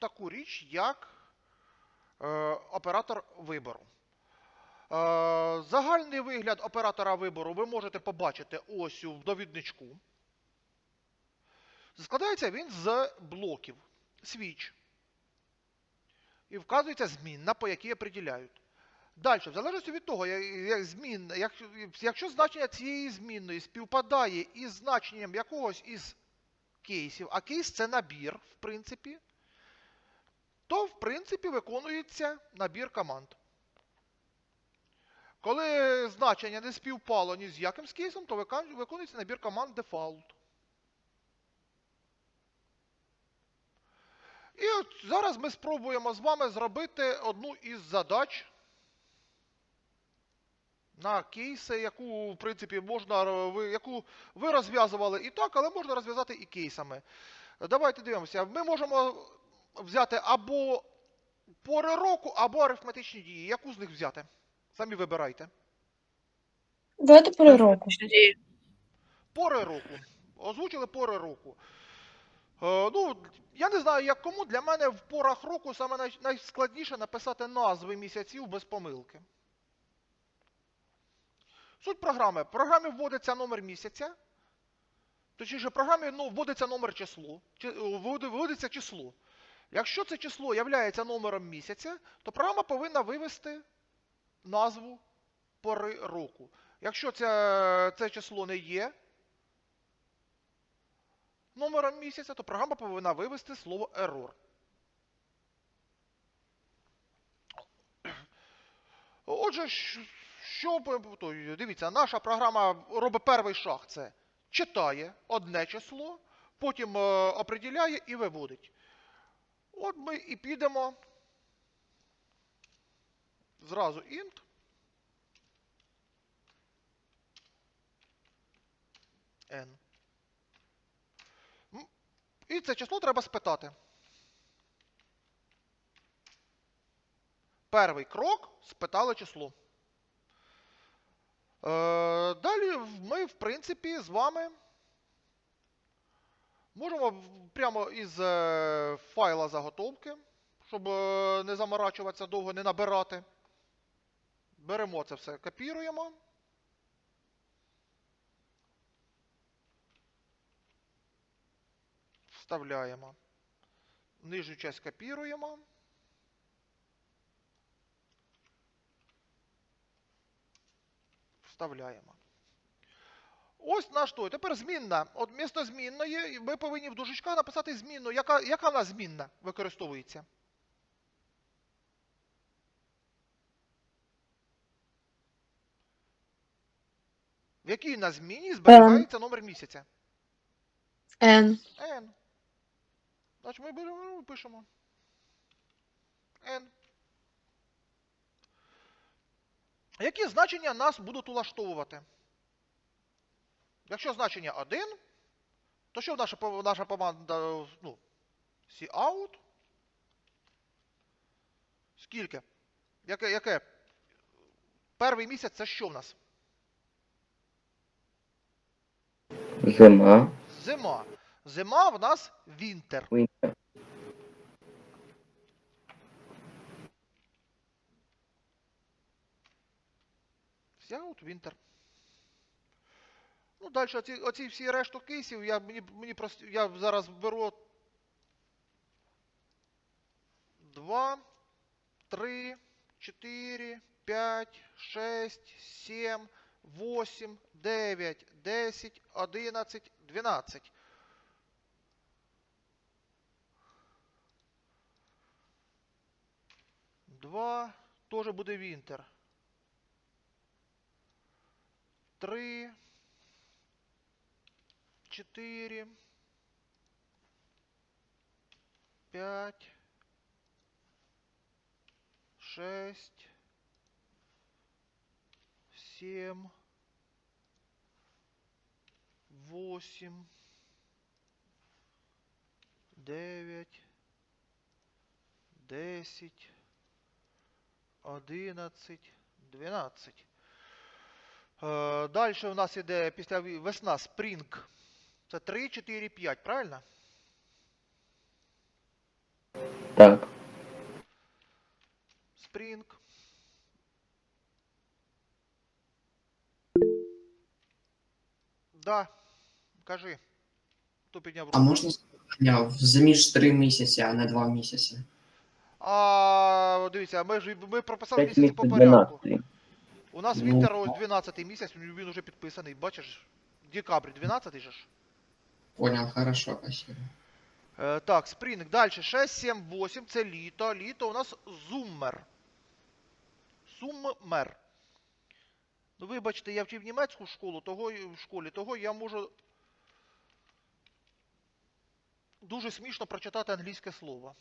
таку річ, як е, оператор вибору. Е, загальний вигляд оператора вибору ви можете побачити ось у довідничку. Складається він з блоків switch. І вказується змінна, по якій определяють. Далі, в залежності від того, як змін, як, якщо значення цієї змінної співпадає із значенням якогось із кейсів, а кейс це набір, в принципі, то в принципі виконується набір команд. Коли значення не співпало ні з яким з кейсом, то виконується набір команд default. І от зараз ми спробуємо з вами зробити одну із задач на кейси, яку, в принципі, можна, яку ви розв'язували і так, але можна розв'язати і кейсами. Давайте дивимося. Ми можемо взяти або пори року, або арифметичні дії. Яку з них взяти? Самі вибирайте. Давайте про року. Пори року. Озвучили пори року. Е, ну, я не знаю, як кому. Для мене в порах року саме най- найскладніше написати назви місяців без помилки. Суть програми. В програмі вводиться номер місяця. Точніше, в програмі ну, вводиться номер число. Чи, е, вводи- вводиться число. Якщо це число є номером місяця, то програма повинна вивести назву пори року. Якщо це, це число не є номером місяця, то програма повинна вивести слово error. Отже, що дивіться, наша програма робить перший шаг це читає одне число, потім е, определяє і виводить. От ми і підемо зразу int. n. І це число треба спитати. Перший крок спитали число. Е, далі ми, в принципі, з вами можемо прямо із е, файла заготовки, щоб е, не заморачуватися довго, не набирати. Беремо це все, копіруємо. Вставляємо. Нижню часть копіруємо. Вставляємо. Ось наш той. Тепер змінна. От місто змінної ми повинні в дужечках написати змінну. Яка, яка в нас змінна використовується? В якій на зміні зберігається номер місяця? N. N. Значить ми беремо пишемо. N. Які значення нас будуть улаштовувати? Якщо значення 1, то що наша, наша команда, ну, cout? Скільки? Яке, яке? Перший місяць це що в нас? Зима. Зима. Зима в нас winter. Winter. Сяут Вінтер. Ну, далі оці, оці всі решту кейсів, я, мені, мені просто, я зараз беру 2, 3, 4, 5, 6, 7, 8, 9, 10, 11, 12. Два, теж буде Вінтер. три, четыре, пять, шесть, семь, восемь, девять, десять, одинадцять, двенадцять. Е, Далі у нас іде після весна спрінг. Це 3, 4, 5, правильно? Так. Spring. Да. Кажи. Хто підняв руку? А можна запитання заміж три місяці, а не два місяці? А, дивіться, ми ж ми прописали 5 місяці по місяців порядку. 12. У нас Ну, Віктор ось 12 місяць, він він уже підписаний, бачиш? Декабрь, 12 же ж. Понял, хорошо, спасибо. Е, так, Спрінг. Далі 6, 7, 8. Це літо. Літо у нас зуммер. Суммер. Ну, вибачте, я вчив німецьку школу, того в школі, того я можу дуже смішно прочитати англійське слово.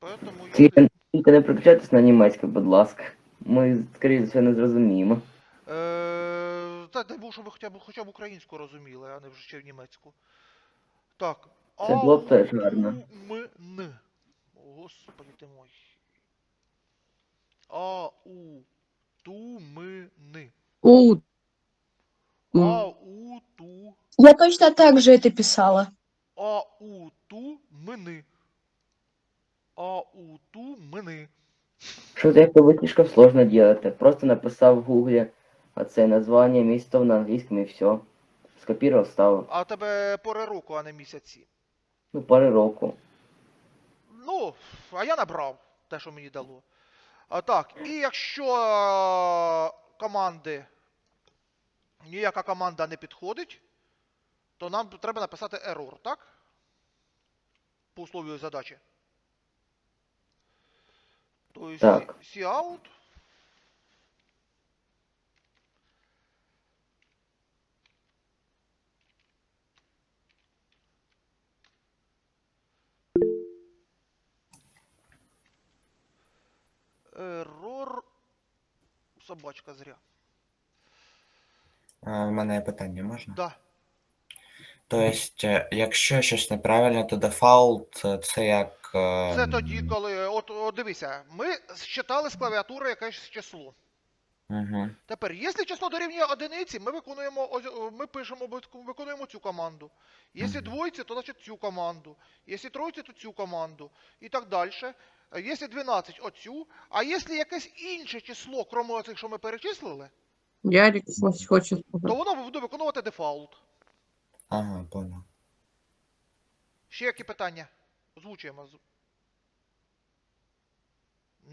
Поэтому я... Тільки, тільки не переключайтесь на німецьке, будь ласка. Ми, скоріше за все, не зрозуміємо. Е, Бог, щоб ви хоча б, хоча б українську розуміли, а не вже ще німецьку. Так. Це було б теж гарно. М-н. Господи ти мой. А у ту ми ни. У. А у ту. Я точно так же это писала. А у ту мини. А у ту мини. Что-то як вы слишком сложно делаете. Просто написав в гугле оце название месяцев на английском и все. Скопировал, ставив. А у тебе пори року, а не місяці. Ну, пари року. Ну, а я набрав те, що мені дало. А так, і якщо е, команди. Ніяка команда не підходить, то нам треба написати error, так? По условію задачі. Тобто Так. cout. Error. Собачка зря. А, В мене є питання можна? Да. Тобто, е, якщо щось неправильно, то дефаулт е, це як. е, Це тоді, коли. От, от дивися, ми считали з клавіатури якесь число. Угу. Тепер, якщо число дорівнює одиниці, ми виконуємо ось- ми пишемо обов'язково- виконуємо цю команду. Якщо Мгм. двоїці, то значить цю команду. Якщо троїці, то цю команду. І так далі. Е, Якщо 12, оцю. А якщо якесь інше число, крім оцих, що ми перечислили, Ярик ось хоче то сказати. воно буде виконувати дефаулт. Ага, понял. Ще які питання? Озвучуємо. З-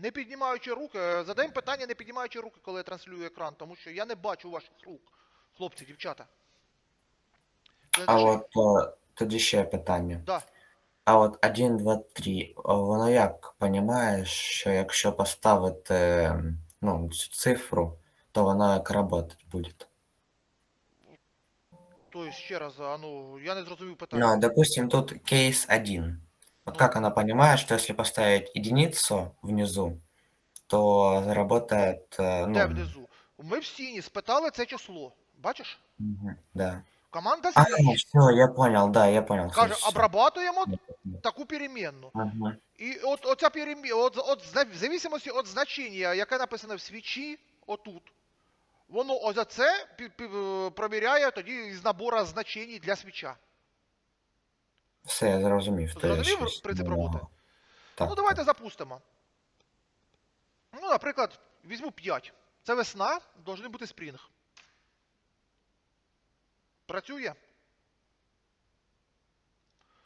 Не піднімаючи руки, е, задаємо питання, не піднімаючи руки, коли я транслюю екран, тому що я не бачу ваших рук, хлопці, дівчата. Це А лише- от е, тоді ще питання. Да. А от 1, 2, 3, воно як понімаєш, що якщо поставити ну, цю цифру, то воно як работать буде. Тобто, ще раз, а ну, я не зрозумів питання. Ну, допустим, тут кейс 1. Вот Ну. как она понимает, что если поставить единицу внизу, то заработает, э, Де ну, внизу? Ми в сіні спитали це число. Бачиш? мгм, да. Команда А, все, я понял, да, я понял. Каже, всё. обрабатуємо таку переменну. Ага. І от оця перемі... от, от, зна- в зависимості від значення, яке написане в свічі, отут, воно ось це пі- пі- провіряє тоді із набору значень для свіча. Все, я зрозумів. то я Зрозумів щось принцип не роботи? мав. Так, ну, давайте запустимо. Ну, наприклад, візьму 5. Це весна, должен бути спрінг. Працює?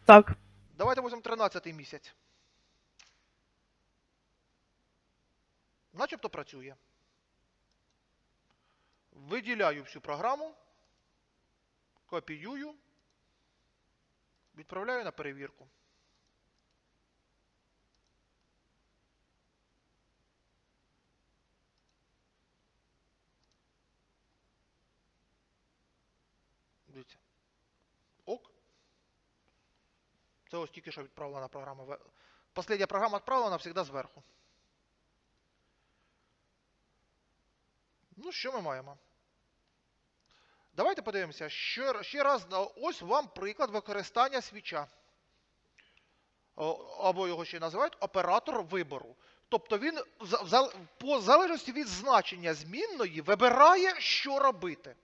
Так. Давайте візьмемо 13 місяць. Начебто працює. Виділяю всю програму. Копіюю. Відправляю на перевірку. Дивіться. Ок. Це ось тільки що відправлена програма. Последня програма відправлена завжди зверху. Ну, що ми маємо? Давайте подивимося. Ще, раз, ось вам приклад використання свіча. Або його ще називають оператор вибору. Тобто він по залежності від значення змінної вибирає, що робити.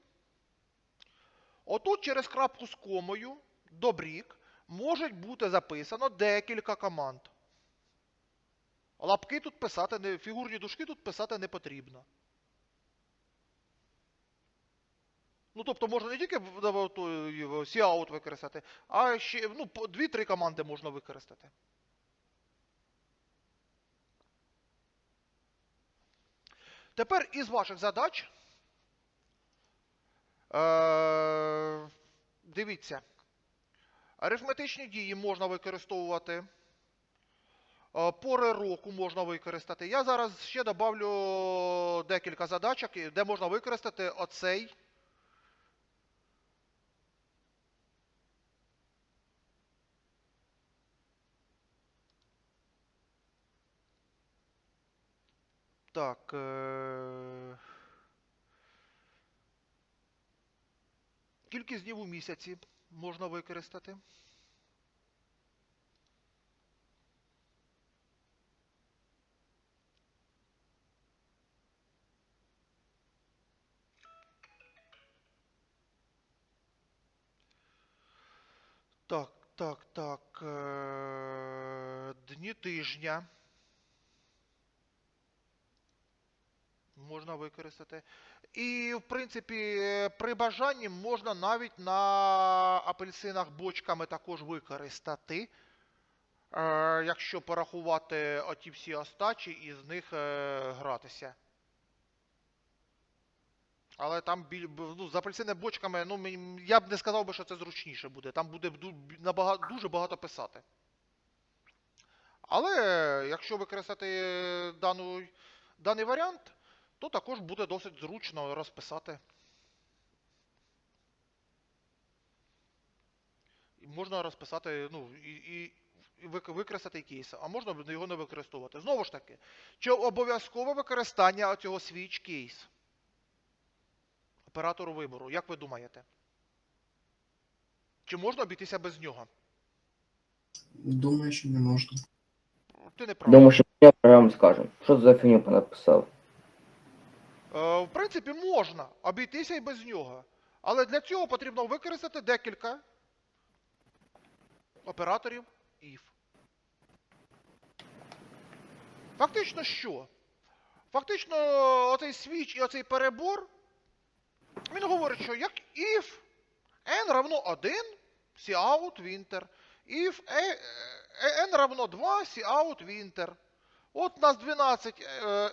Отут через крапку з комою, добрік, може бути записано декілька команд. Лапки тут писати фігурні дужки тут писати не потрібно. Ну, тобто можна не тільки Cout використати, а ще ну, по- дві-три команди можна використати. Тепер із ваших задач. Е, дивіться. Арифметичні дії можна використовувати. Е, Пори року можна використати. Я зараз ще добавлю декілька задачок, де можна використати оцей. Так. Е... Кількість днів у місяці можна використати. Так, так, так. Е... Дні тижня. Можна використати. І, в принципі, при бажанні можна навіть на апельсинах бочками також використати. Е, якщо порахувати оті всі остачі і з них е, гратися. Але там ну, з апельсини бочками, ну, я б не сказав би, що це зручніше буде. Там буде ду- дуже багато писати. Але якщо використати дану, даний варіант, то також буде досить зручно розписати. Можна розписати, ну, і, і, і використати кейс, а можна його не використовувати. Знову ж таки, чи обов'язкове використання цього switch кейс? Оператору вибору, як ви думаєте? Чи можна обійтися без нього? Думаю, що не можна. Ти не правий. Думаю, що я програму скажем. Що за фігню понаписав? Е, в принципі, можна обійтися і без нього. Але для цього потрібно використати декілька операторів if. Фактично що? Фактично, оцей свіч і оцей перебор, він говорить, що як if n равно 1, cout winter, if n равно 2, cout winter. От у нас 12 е,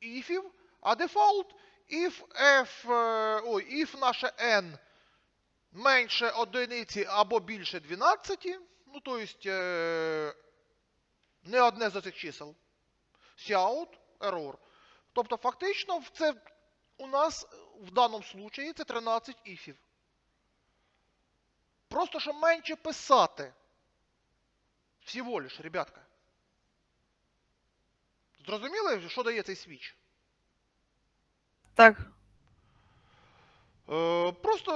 іфів, а дефолт if f, е, ой, if наше n менше одиниці або більше 12, ну то есть е, не одне з цих чисел. Cout, error. Тобто фактично це у нас в даному случаї це 13 іфів. Просто що менше писати. Всього лиш, ребятка. Зрозуміли, що дає цей свіч? Так. Е, просто,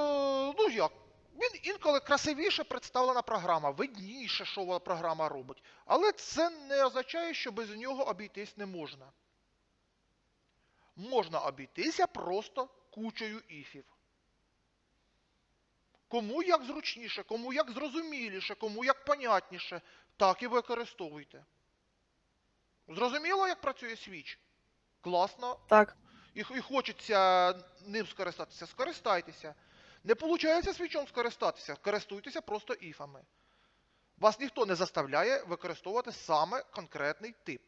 ну як, він інколи красивіше представлена програма, видніше, що програма робить. Але це не означає, що без нього обійтись не можна. Можна обійтися просто кучею іфів. Кому як зручніше, кому як зрозуміліше, кому як понятніше, так і використовуйте. Зрозуміло, як працює свіч? Класно, Так. І, і хочеться ним скористатися, скористайтеся. Не виходить свічом скористатися, користуйтеся просто іфами. Вас ніхто не заставляє використовувати саме конкретний тип.